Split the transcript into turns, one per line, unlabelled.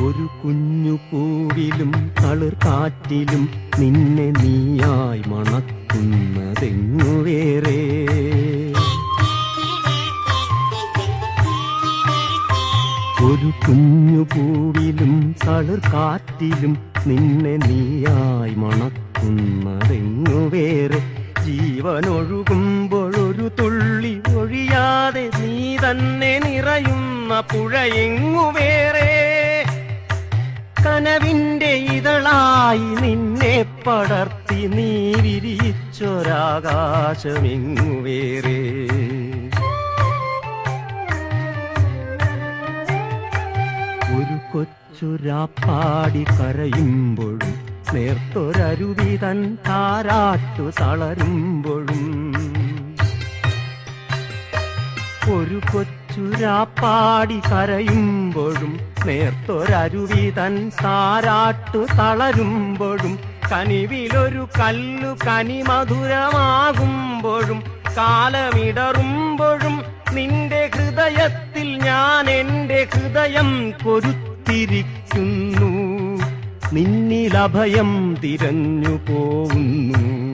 ഒരു കുഞ്ഞു പൂവിലും തളിർ കാറ്റിലും നിന്നെ നീയായി മണക്കുന്നതെങ്ങു വേറെ? ഒരു കുഞ്ഞു പൂവിലും തളിർ കാറ്റിലും നിന്നെ നീയായി മണക്കുന്നതെങ്ങു വേറെ? ജീവനൊഴുകുമ്പോഴൊരു തുള്ളി ഒഴിയാതെ നീ തന്നെ നിറയുന്ന പുഴയെങ്ങു വേറെ? കനവിന്റെ ഇതളായി നിന്നെ പടർത്തി നീ വിരിച്ചൊരാകാശമിങ്ങുവേറെ ഒരു കൊച്ചുരാപ്പാടി കരയുമ്പോഴും നേർത്തൊരരുവി തൻ താരാട്ടു തളരുമ്പോഴും ഒരു കൊച്ചുരാപ്പാടി കരയുമ്പോഴും നേർത്തൊരരുവി തൻ സാരാട്ടു തളരുമ്പോഴും കനിവിലൊരു കല്ലു കനി മധുരമാകുമ്പോഴും കാലമിടറുമ്പോഴും നിന്റെ ഹൃദയത്തിൽ ഞാൻ എന്റെ ഹൃദയം കൊരുത്തിരിക്കുന്നു നിന്നിലഭയം തിരഞ്ഞു പോവുന്നു